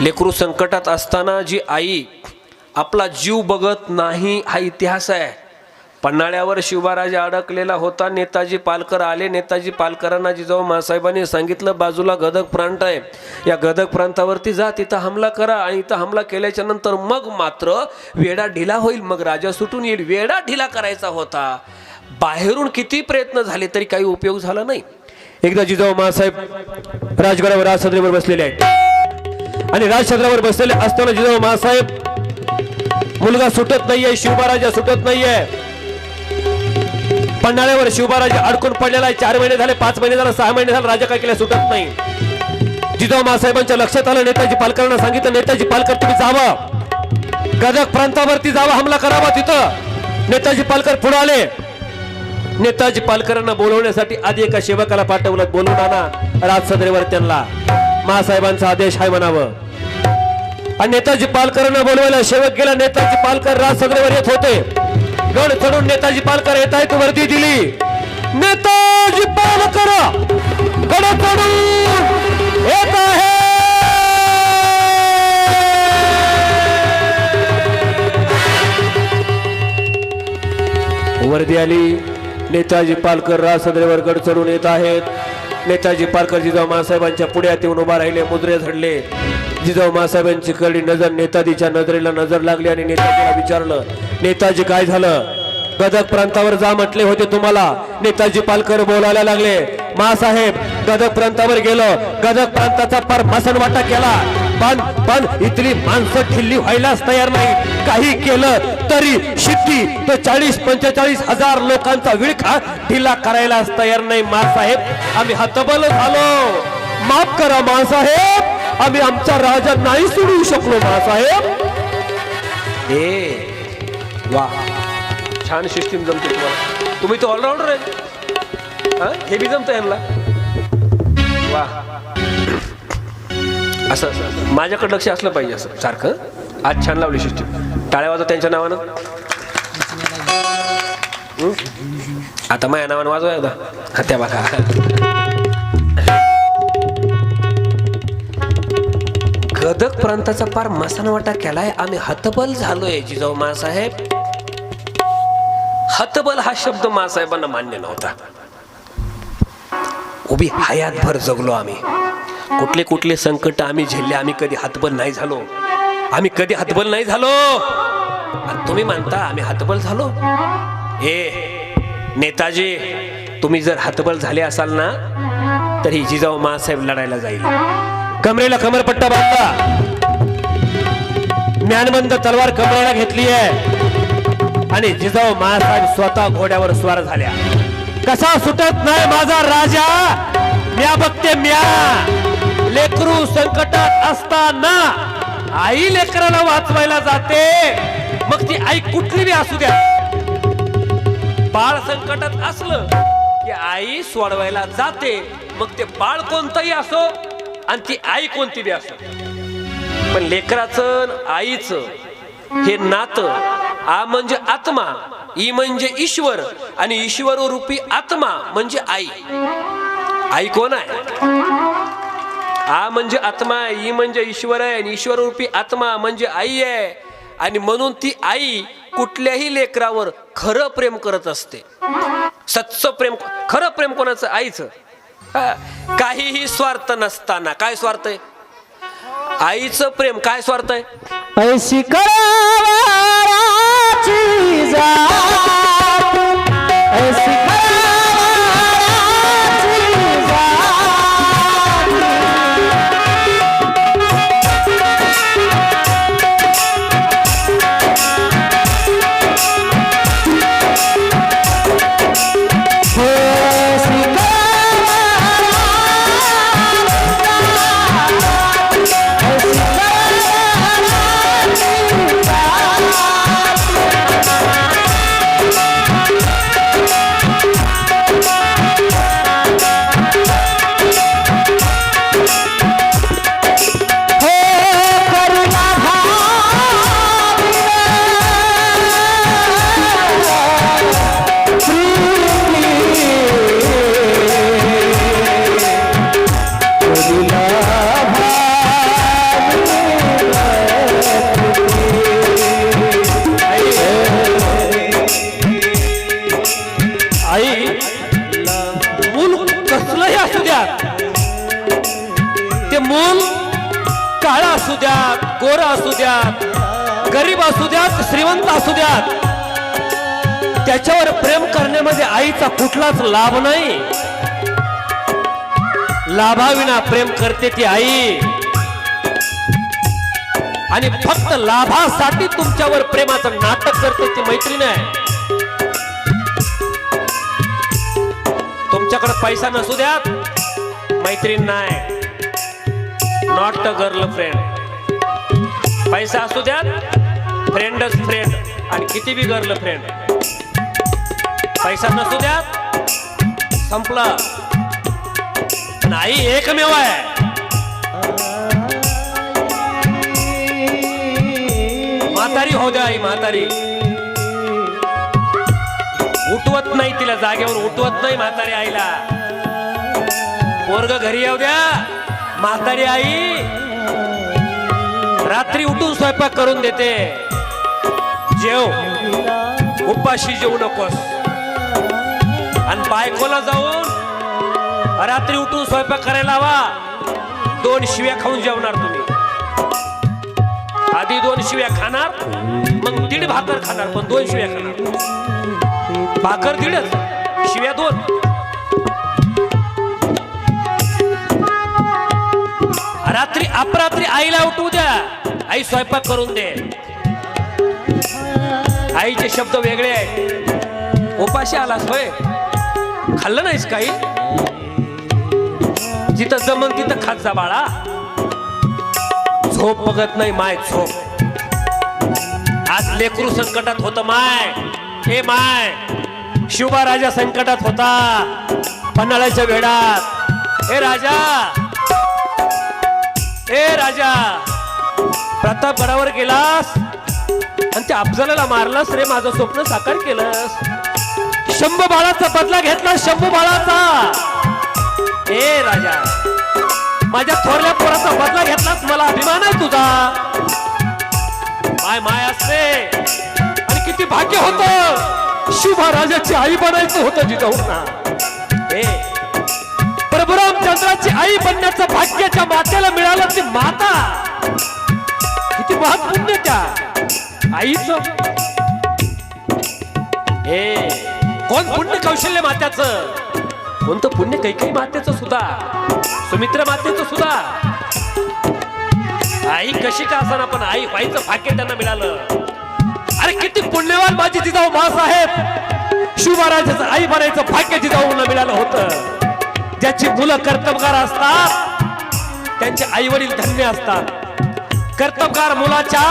लेकरू संकटात असताना जी आई आपला जीव बघत नाही हा इतिहास आहे. पन्हाळ्यावर शिवबाराजा अडकलेला होता. नेताजी पालकर आले. नेताजी पालकरांना जिजाऊ मासाहेबांनी सांगितलं बाजूला गदक प्रांत आहे. या गदग प्रांतावरती जा तिथं हमला करा आणि इथं हमला केल्याच्यानंतर मग मात्र वेडा ढिला होईल. मग राजा सुटून येईल. वेडा ढिला करायचा होता. बाहेरून किती प्रयत्न झाले तरी काही उपयोग झाला नाही. एकदा जिजाऊ मासाहेब राजगडावर राजसद्रीवर बसलेले आहेत. आणि राजछत्रावर बसलेले असताना जिजाऊ मासाहेब मुलगा सुटत नाहीये शिवबाराजा सुटत नाहीये. पन्हाळ्यावर शिवबाराजा अडकून पडलेला आहे. चार महिने झाले पाच महिने झाले सहा महिने झाले राजा काय केल्या सुटत नाही. जिजाऊ मासाहेबांच्या लक्षात आलं नेताजी पालकरांना सांगितलं नेताजी पालकर तुम्ही जावा. गदक प्रांतावरती जावा हमला करावा तिथं. नेताजी पालकर पुढे आले. नेताजी पालकरांना बोलवण्यासाठी आधी एका सेवकाला पाठवलं बोलवताना राज राजसदरेवर त्यांना. महासाहेबांचा आदेश आहे म्हणावं. आणि नेताजी पालकरांना बोलवायला शेवट गेला. नेताजी पालकर राज राजसदरेवर येत होते. गड चढून नेताजी पालकर येत आहेत वर्दी दिली. नेताजी पालकर गड चढून येत आहे वर्दी आली. नेताजी पालकर राज राजसदरेवर गड चढून येत आहेत. नेताजी पालकर जिजाऊ मासाहेबांच्या पुढ्यात येऊन उभा राहिले मुद्रे झडले. जिजाऊ मासाहेबांची कडी नजर नेताजीच्या नजरेला नजर लागली आणि नेताजीला विचारलं नेताजी काय झालं? गदक प्रांतावर जा म्हटले होते तुम्हाला. नेताजी पालकर बोलायला लागले मासाहेब गदग प्रांतावर गेलो. गदग प्रांताचा फार मसनवाटा केला. पण पण इथली माणसं ठिल्ली व्हायलाच तयार नाही. काही केलं तरी शिट्टी तो चाळीस पंचेचाळीस हजार लोकांचा विळखा ढिला करायलाच तयार नाही. मासाहेब आम्ही हतबल झालो. माफ करा मासाहेब आम्ही आमचा राजा नाही सोडवू शकलो मासाहेब ए वा. छान सिस्टीम जमते तुम्हाला. तुम्ही तो ऑलराऊंडर आहे. हा? हे बी जमतं यांना. असं माझ्याकडे लक्ष असलं पाहिजे असं. सारखं? आज छान लावली सिस्टीम टाळ्या वाजव त्यांच्या नावानं. आता माझ्या नावानं वाजवा एकदा. हत्या बघा. गदक प्रांताचा पार मसानवाटा केलाय. आम्ही हतबल झालोय जिजाऊ मासाहेब. हतबल हा शब्द मासाहेबांना मान्य नव्हता. उभी हयातभर जगलो आम्ही. कुठले कुठले संकट आम्ही झेलले आम्ही कधी हातबल नाही झालो. आम्ही कधी हातबल नाही झालो. आणि तुम्ही म्हणता आम्ही हातबल झालो? ए नेताजी तुम्ही जर हातबल झाले असाल ना तर ही जिजाऊ मासाहेब लढायला जाईल. कमरेला कमरपट्टा बांधला ज्ञानबंद तलवार कमरेला घेतली आहे आणि जिजाऊ मासाहेब स्वतः घोड्यावर स्वार झाल्या. कसा सुटत नाही माझा राजा? म्या बघते म्या. लेकरू संकटात असताना आई लेकराला वाचवायला जाते. मग ती आई कुठली बी असू द्या. बाळ संकटात असलं की आई सोडवायला जाते. मग ते बाळ कोणतंही असो आणि ती आई कोणती बी असो. पण लेकराचं आईचं हे नातं आ म्हणजे आत्मा ई म्हणजे ईश्वर आणि ईश्वर रूपी आत्मा म्हणजे आई. आई कोण आहे? आ म्हणजे आत्मा आहे ई म्हणजे ईश्वर आहे आणि ईश्वररूपी आत्मा म्हणजे आई आहे. आणि म्हणून ती आई कुठल्याही लेकरावर खरं प्रेम करत असते. सच्च प्रेम खरं प्रेम कोणाचं? आईचं. काहीही स्वार्थ नसताना. काय स्वार्थ आहे? आईचं प्रेम काय स्वार्थ आहे? ऐशी आई मूल कसलंही असू द्या ते मूल काळ असू द्या गोरा असू द्या गरीब असू द्यात श्रीमंत असू द्यात. त्याच्यावर प्रेम करण्यामध्ये आईचा कुठलाच लाभ नाही. लाभाविना प्रेम करते ती आई. आणि फक्त लाभासाठी तुमच्यावर प्रेमाचं नाटक करते ती मैत्रीण आहे. तुमच्याकडे पैसा नसू द्यात. मैत्रीण नाही. नॉट अ गर्ल फ्रेंड पैसा असू द्यात. फ्रेंडच फ्रेंड आणि किती बी गर्ल फ्रेंड पैसा नसू द्यात. संपला. नाही एकमेव आहे. म्हातारी हो द्या आई म्हातारी. उठवत नाही तिला जागेवर उठवत नाही म्हातारी आईला. पोरग घरी येऊ द्या. म्हातारी आई रात्री उठून स्वयंपाक करून देते. जेव. उपाशी जेवू नकोस. आणि बायकोला जाऊन रात्री उठून स्वयंपाक करायला हवा दोन शिव्या खाऊन जेवणार तुम्ही. आधी दोन शिव्या खाणार मग दीड भाकर खाणार पण दोन शिव्या खाणार. भाकर दीडच शिव्या दोन. रात्री अपरात्री आईला उठवू द्या. आई स्वयंपाक करून दे. आईचे शब्द वेगळे आहेत. उपाशी आलास होय? खाल्लं नाहीस काही? जिथं जमन तिथं खात जा बाळा. झोप बघत नाही माय झोप. आज लेकरू संकटात होत माय. Hey my. शिवबा राजा संकटात होता. पन्हाळ्याच्या वेळात हे राजा! ए राजा! प्रतापगडावर गेलास आणि त्या अफजलाला मारलास रे माझं स्वप्न साकार केलंस. शंभू बाळाचा बदला घेतला शंभू बाळाचा ए राजा! माझ्या थोरल्या पोराचा बदला घेतलास मला अभिमान आहे तुझा. माय माय असते. आणि किती भाग्य होतं. शिवबा राजाची आई बनायचं होतं जिजाऊंना ए. प्रभुरामचंद्राची आई बनण्याचं भाग्याच्या मातेला मिळालं ती माता. किती पुण्य त्या. आईच. हे कोण पुण्य कौशल्य मात्याचं? कोणतं पुण्य कैकई मातेचं सुद्धा? सुमित्र मातेचं सुद्धा? आई कशी का असणार? पण आई व्हायचं भाग्य त्यांना मिळालं. किती पुण्यवान माझी जिजाऊ मासाहेब शिवमहाराजाचं आई बनायचं भाग्य जिजाऊला मिळालं होतं. ज्याची मुलं कर्तबगार असतात त्यांचे आई वडील धन्य असतात. कर्तबगार मुलाच्या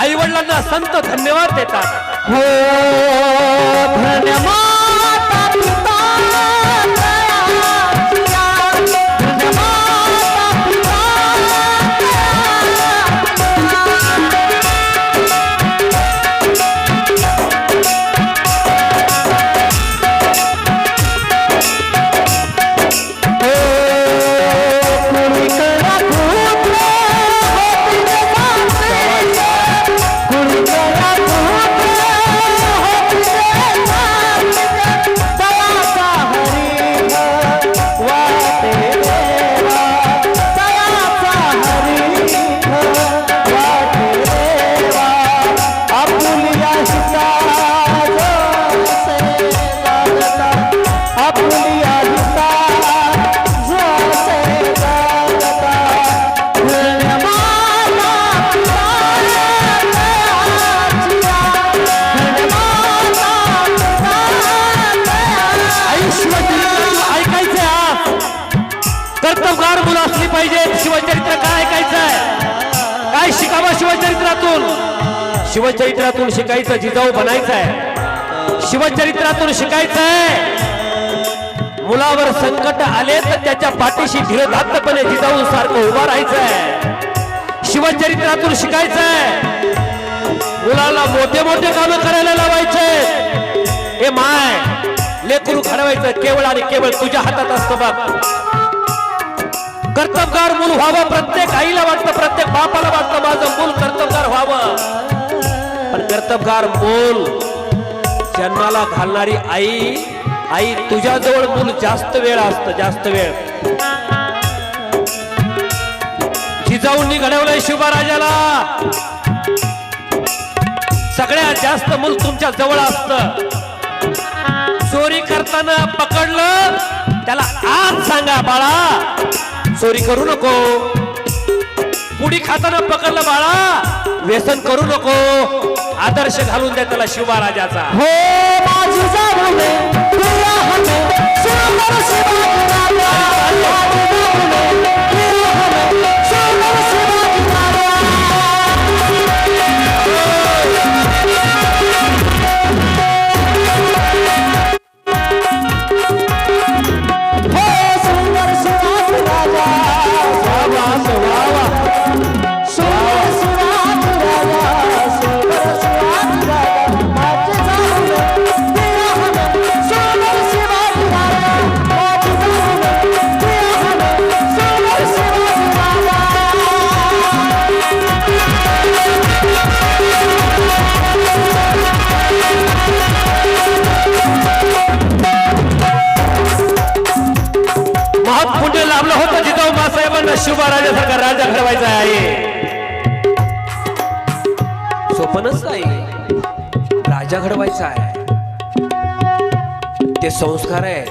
आई वडिलांना संत धन्यवाद देतात. हो धन्यवाद. शिवचरित्रातून शिवचरित्रातून शिकायचं जिजाऊ बनायचंय शिवचरित्रातून शिकायचंय मुलावर संकट आले तर त्याच्या पाठीशी धीरधात्तपणे जिजाऊ सारखं उभा राहायचंय शिवचरित्रातून शिकायचंय मुलाला मोठे मोठे कामं करायला लावायचे. हे माय लेकरू घडवायचं केवळ आणि केवळ तुझ्या हातात असतं बघ. कर्तबगार मूल व्हावं प्रत्येक आईला वाटतं प्रत्येक बापाला वाटतं माझं मूल कर्तबगार व्हावं. पण कर्तबगार मूल जन्माला घालणारी आई आई तुझ्याजवळ मूल जास्त वेळ असतं जास्त वेळ. जिजाऊंनी घडवलंय शिवराजाला सगळ्यात जास्त मूल तुमच्या जवळ असत. चोरी करताना पकडलं त्याला आज सांगा बाळा चोरी करू नको. पुढी खाताना पकडलं बाळा. व्यसन करू नको. आदर्श घालून द्या त्याला शिवराजाचा हो बाजूचा शिवराजासारखा राजा घडवायचा आहे स्वप्नच नाही राजा घडवायचा आहे. ते संस्कार आहे